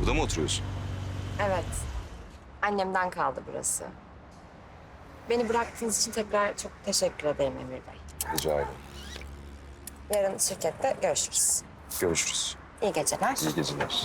Burada mı oturuyorsun? Evet. Annemden kaldı burası. Beni bıraktığınız için tekrar çok teşekkür ederim Emir Bey. Rica ederim. Yarın şirkette görüşürüz. Görüşürüz. İyi geceler. İyi geceler.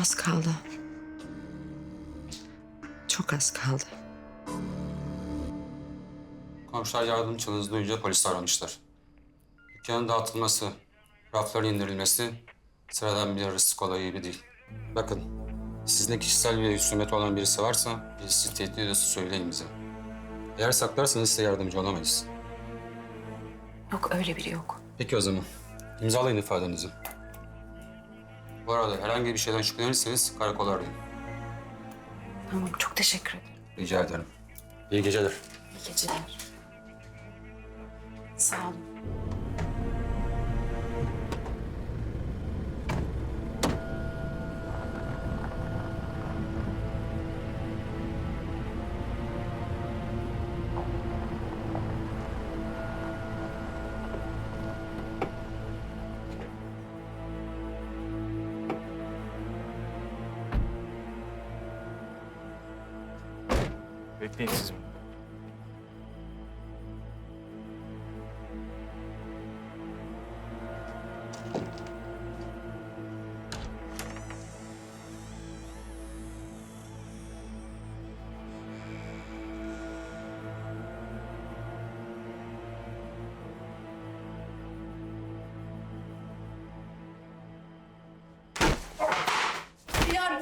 Az kaldı. Çok az kaldı. Komşular yardım çığlığınızı duyunca polis aramışlar. Dükkanın dağıtılması, rafların indirilmesi sıradan bir hırsızlık olayı gibi değil. Bakın, sizde kişisel bir husumet olan birisi varsa birisi tehdit ediyorsa söyleyin bize. Eğer saklarsanız size yardımcı olamayız. Yok öyle biri yok. Peki o zaman. İmzalayın ifadenizi. Bu arada herhangi bir şeyden şüphelenirseniz karakola arayın. Tamam çok teşekkür ederim. Rica ederim. İyi geceler. İyi geceler. Sağ olun.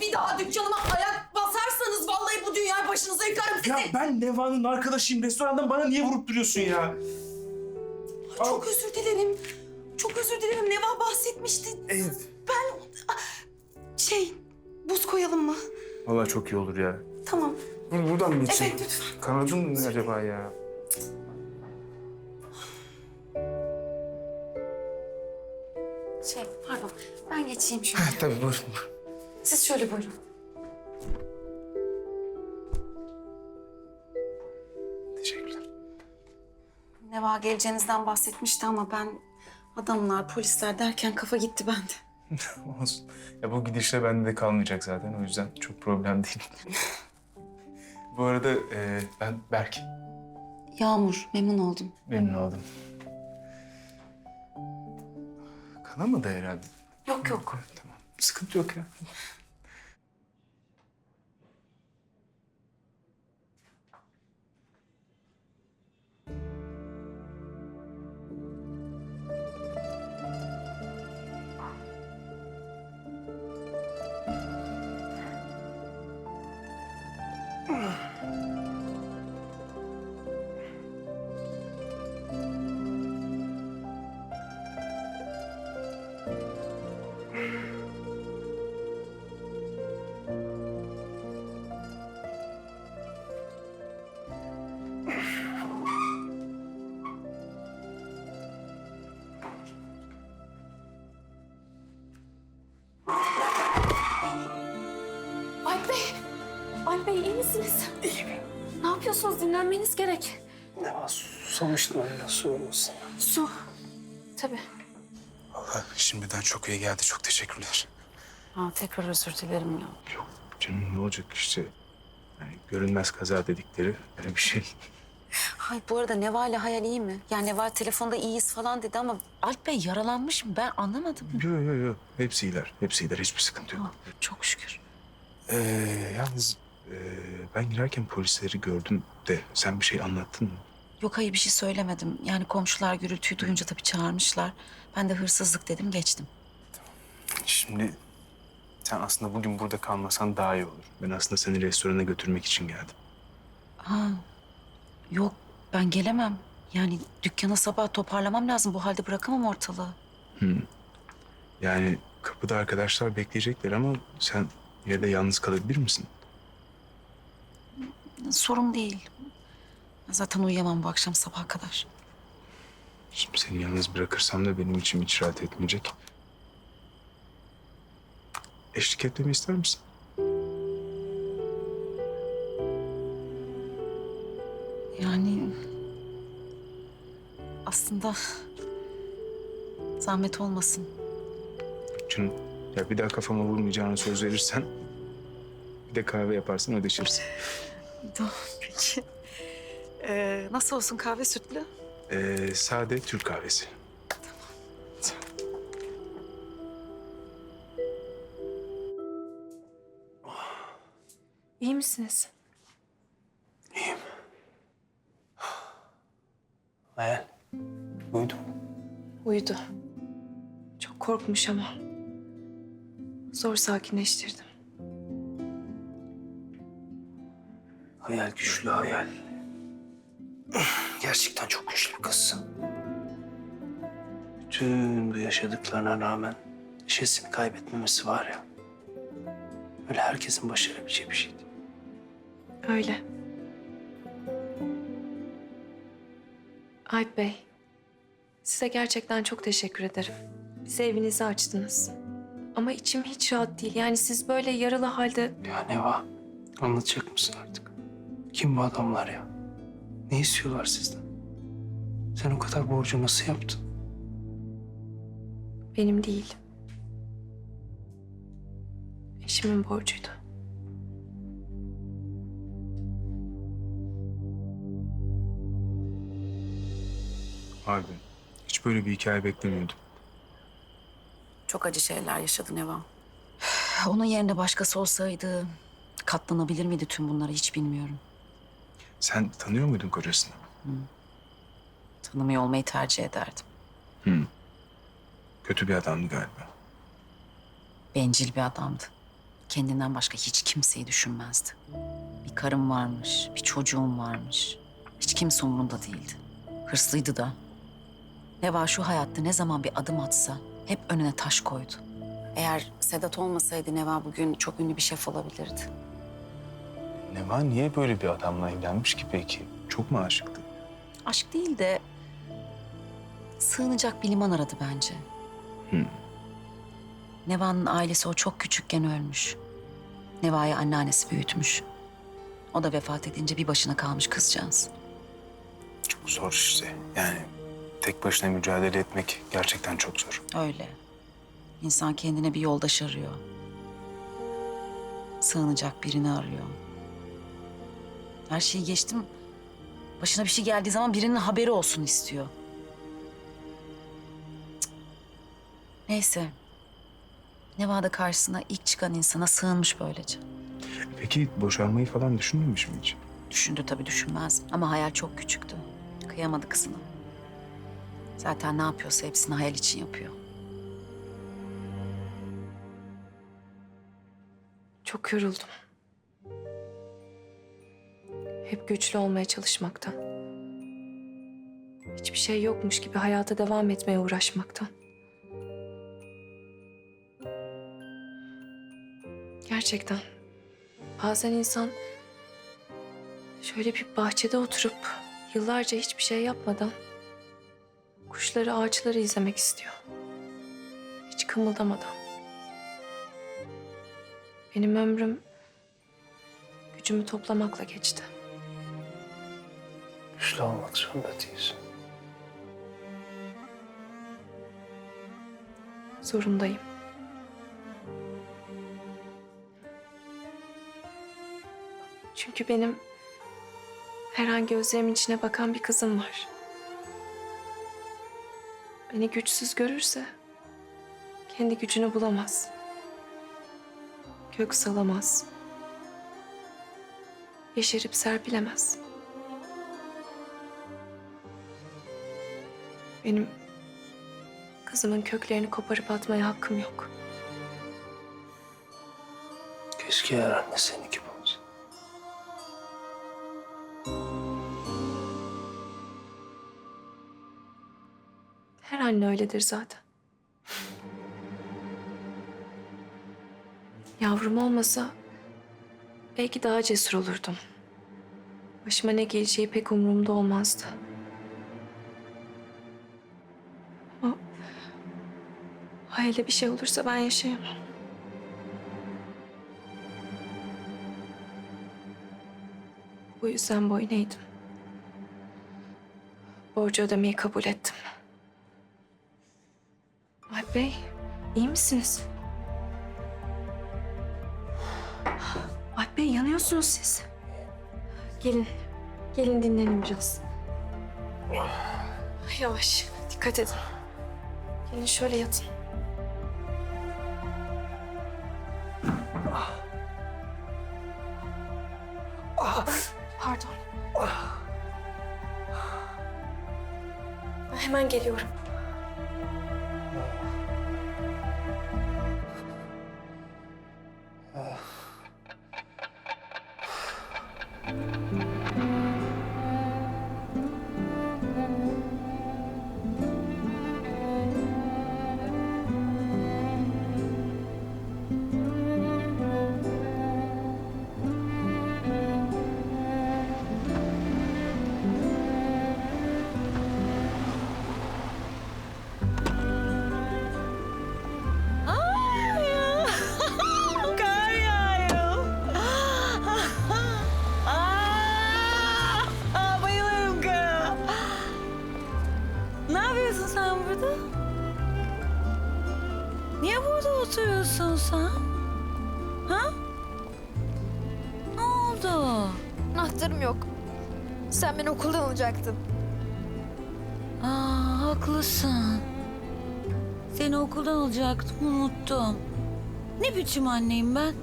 Bir daha dükkanıma ayak basarsanız vallahi bu dünyayı başınıza yıkarım sizi. Ya ben Neva'nın arkadaşıyım. Restorandan bana niye vurup duruyorsun ya? Çok özür dilerim. Çok özür dilerim. Neva bahsetmişti. Evet. Ben şey buz koyalım mı? Vallahi çok iyi olur ya. Tamam. Bunu buradan mı geçeyim? Evet lütfen. Kanadın mı acaba ya? Şey pardon ben geçeyim şöyle. Tabii buyurun. Siz şöyle buyurun. Teşekkürler. Neva geleceğinizden bahsetmişti ama ben Adamlar, polisler derken kafa gitti bende. Olsun. Ya bu gidişle bende de kalmayacak zaten. O yüzden çok problem değil. bu arada e, ben Berk. Yağmur, memnun oldum. Memnun oldum. Kanamadı herhalde. Yok yok. Tamam. Sıkıntı yok ya. Dinlenmeniz gerek. Ne var? Susamıştım öyle su olmasın. Su. Tabii. Vallahi şimdiden çok iyi geldi. Çok teşekkürler. Ha, tekrar özür dilerim ya. Yok canım ne olacak işte. Yani görünmez kaza dedikleri öyle bir şey. Hay bu arada Neva ile Hayal iyi mi? Yani Neva telefonda iyiyiz falan dedi ama Alp Bey yaralanmış mı? Ben anlamadım. Yok yok yok. Hepsi iyiler. Hepsi iyiler. Hiçbir sıkıntı yok. Ah, çok şükür. Ee, yalnız e, ben girerken polisleri gördüm de sen bir şey anlattın mı? Yok hayır bir şey söylemedim. Yani komşular gürültüyü duyunca tabii çağırmışlar. Ben de hırsızlık dedim geçtim. Şimdi sen aslında bugün burada kalmasan daha iyi olur. Ben aslında seni restorana götürmek için geldim. Ha yok ben gelemem. Yani dükkanı sabah toparlamam lazım. Bu halde bırakamam ortalığı. Yani kapıda arkadaşlar bekleyecekler ama sen yine de yalnız kalabilir misin? Sorun değil. Zaten uyuyamam bu akşam sabaha kadar. Şimdi seni yalnız bırakırsam da benim içim hiç rahat etmeyecek. Eşlik etmemi ister misin? Yani aslında zahmet olmasın. Canım ya bir daha kafama vurmayacağına söz verirsen bir de kahve yaparsın ödeşiriz. Tamam peki. Ee, nasıl olsun kahve sütlü? Ee, sade Türk kahvesi. İyi misiniz? Hayal. Uyudu mu? Uyudu. Çok korkmuş ama. Zor sakinleştirdim. Hayal güçlü hayal. Gerçekten çok güçlü bir kızsın. Bütün bu yaşadıklarına rağmen neşesini kaybetmemesi var ya. Öyle herkesin başarabileceği bir şeydi. Öyle. Alp Bey, size gerçekten çok teşekkür ederim. Bize evinizi açtınız. Ama içim hiç rahat değil. Yani siz böyle yaralı halde Ya Neva, anlatacak mısın artık? Kim bu adamlar ya? Ne istiyorlar sizden? Sen o kadar borcu nasıl yaptın? benim değil. Eşimin borcuydu. Abi hiç böyle bir hikaye beklemiyordum. Çok acı şeyler yaşadı Neva. Onun yerinde başkası olsaydı katlanabilir miydi tüm bunlara hiç bilmiyorum. Sen tanıyor muydun kocasını? Tanımıyor olmayı tercih ederdim. Kötü bir adamdı galiba. Bencil bir adamdı. Kendinden başka hiç kimseyi düşünmezdi. Bir karım varmış, bir çocuğum varmış. Hiç kimse umurunda değildi. Hırslıydı da. Neva şu hayatta ne zaman bir adım atsa hep önüne taş koydu. Eğer Sedat olmasaydı Neva bugün çok ünlü bir şef olabilirdi. Neva niye böyle bir adamla evlenmiş ki peki? Çok mu aşıktı? Aşk değil de sığınacak bir liman aradı bence. Neva'nın ailesi o çok küçükken ölmüş. Neva'yı anneannesi büyütmüş. O da vefat edince bir başına kalmış kızcağız. Çok zor işte. Yani tek başına mücadele etmek gerçekten çok zor. Öyle. İnsan kendine bir yoldaş arıyor. Sığınacak birini arıyor. Her şeyi geçtim. Başına bir şey geldiği zaman birinin haberi olsun istiyor. Cık. Neyse. Nevada karşısına ilk çıkan insana sığınmış böylece. Peki boşanmayı falan düşünmemiş mi hiç? Düşündü tabii düşünmez. Ama hayal çok küçüktü. Kıyamadı kızına. Zaten ne yapıyorsa hepsini hayal için yapıyor. Çok yoruldum. Hep güçlü olmaya çalışmaktan. Hiçbir şey yokmuş gibi hayata devam etmeye uğraşmaktan. Gerçekten. Bazen insan şöyle bir bahçede oturup yıllarca hiçbir şey yapmadan kuşları, ağaçları izlemek istiyor. Hiç kımıldamadan. Benim ömrüm gücümü toplamakla geçti. Güçlü olmak zorunda değilsin. Zorundayım. Çünkü benim her an gözlerimin içine bakan bir kızım var. Beni güçsüz görürse kendi gücünü bulamaz. Kök salamaz. Yeşerip serpilemez. Benim kızımın köklerini koparıp atmaya hakkım yok. Keşke her anne senin gibi olsa. Her anne öyledir zaten. Yavrum olmasa belki daha cesur olurdum. Başıma ne geleceği pek umurumda olmazdı. Hayale bir şey olursa ben yaşayamam. Bu yüzden boyun eğdim. Borcu ödemeyi kabul ettim. Alp Bey, iyi misiniz? Alp Bey, yanıyorsunuz siz. Gelin, gelin dinlenin biraz. Yavaş, dikkat edin. Gelin şöyle yatın. Hemen geliyorum. Anahtarım yok. Sen beni okuldan alacaktın. Aa, haklısın. Seni okuldan alacaktım, unuttum. Ne biçim anneyim ben?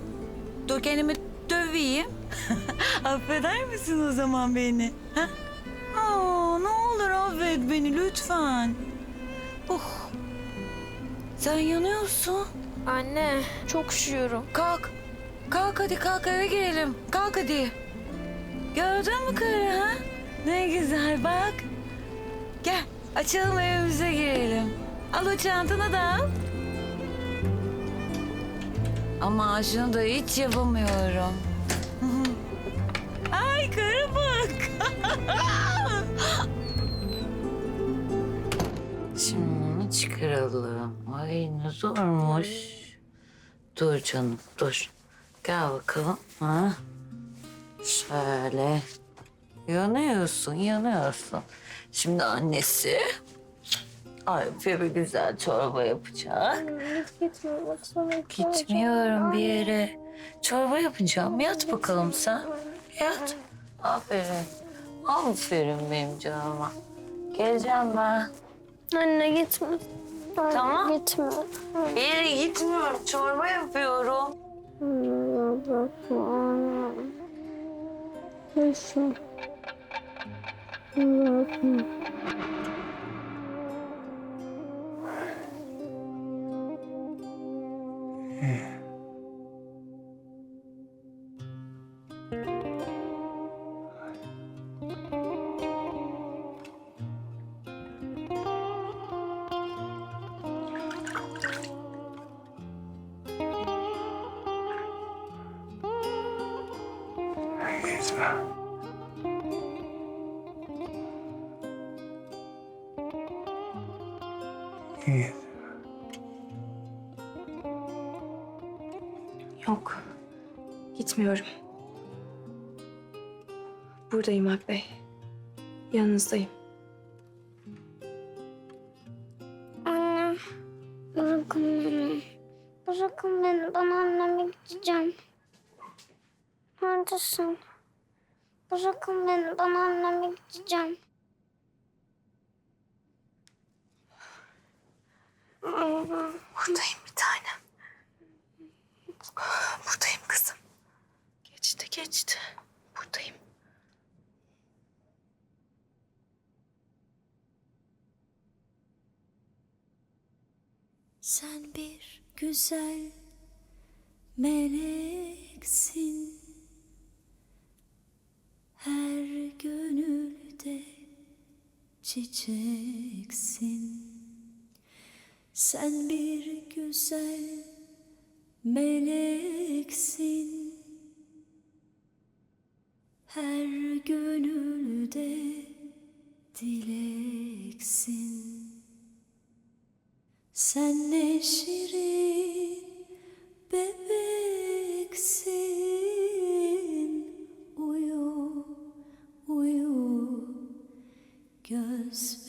Dur kendimi döveyim. Affeder misin o zaman beni? Ha? Aa, ne olur affet beni lütfen. Oh. Sen yanıyorsun. Anne, çok üşüyorum. Kalk. Kalk hadi kalk eve girelim. Kalk hadi. Gördün mü karı ha? Ne güzel bak. Gel açalım evimize girelim. Al o çantanı da al. Ama şunu da hiç yapamıyorum. Ay karı bak. Şimdi bunu çıkaralım. Ay ne zormuş. Dur canım dur. Gel bakalım. Ha? Şöyle. Yanıyorsun yanıyorsun. Şimdi annesi Ay bir güzel çorba yapacak. Gitmiyorum bir yere. Çorba yapacağım. Yat bakalım sen. Yat. Aferin. Aferin benim canıma. Geleceğim ben. Anne gitme. Anne, Tamam. Gitme. Bir yere gitmiyorum. Çorba yapıyorum. Anne bırakma anne. Lütfen. Bırakma. Gitme. Gitmiyorum. Buradayım Alp Bey. Yanınızdayım. Anne. Bırakın beni. Bırakın beni. Ben anneme gideceğim. Neredesin? Bırakın beni. Ben anneme gideceğim. Buradayım bir tanem. Geçti. Buradayım. Sen bir güzel meleksin Her gönülde çiçeksin Sen bir güzel meleksin Her gönülde dileksin. Sen ne bebeksin. Uyu, uyu göz